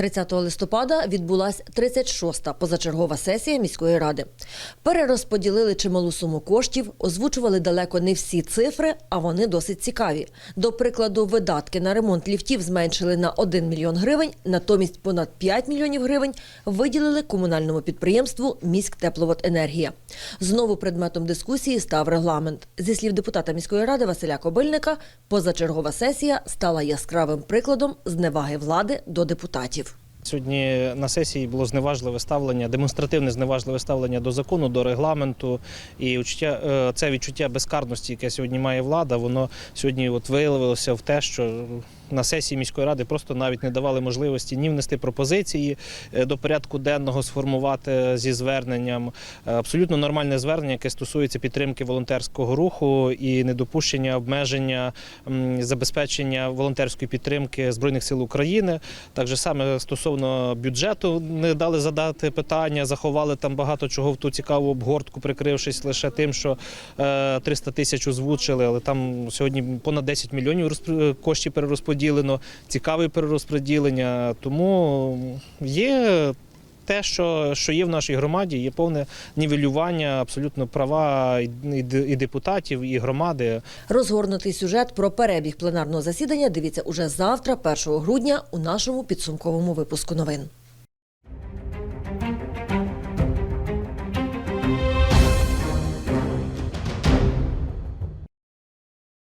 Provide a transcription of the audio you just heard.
30 листопада відбулася 36-та позачергова сесія міської ради. Перерозподілили чималу суму коштів, озвучували далеко не всі цифри, а вони досить цікаві. До прикладу, видатки на ремонт ліфтів зменшили на 1 мільйон гривень, натомість понад 5 мільйонів гривень виділили комунальному підприємству «Міськтепловоденергія». Знову предметом дискусії став регламент. Зі слів депутата міської ради Василя Кобильника, позачергова сесія стала яскравим прикладом зневаги влади до депутатів. Сьогодні на сесії було зневажливе ставлення, демонстративне зневажливе ставлення до закону, до регламенту. І відчуття, е, це відчуття безкарності, яке сьогодні має влада, воно сьогодні от виявилося в те, що на сесії міської ради просто навіть не давали можливості ні внести пропозиції е, до порядку денного сформувати зі зверненням. Е, Абсолютно нормальне звернення, яке стосується підтримки волонтерського руху і недопущення обмеження забезпечення волонтерської підтримки Збройних сил України. Так же саме стосовно бюджету не дали задати питання, заховали там багато чого в ту цікаву обгортку, прикрившись лише тим, що е, 300 тисяч озвучили, але там сьогодні понад 10 мільйонів коштів перерозподілено, цікаве перерозподілення. Тому є. Те, що, що є в нашій громаді, є повне нівелювання абсолютно права і, депутатів, і громади. Розгорнутий сюжет про перебіг пленарного засідання дивіться уже завтра, 1 грудня, у нашому підсумковому випуску новин.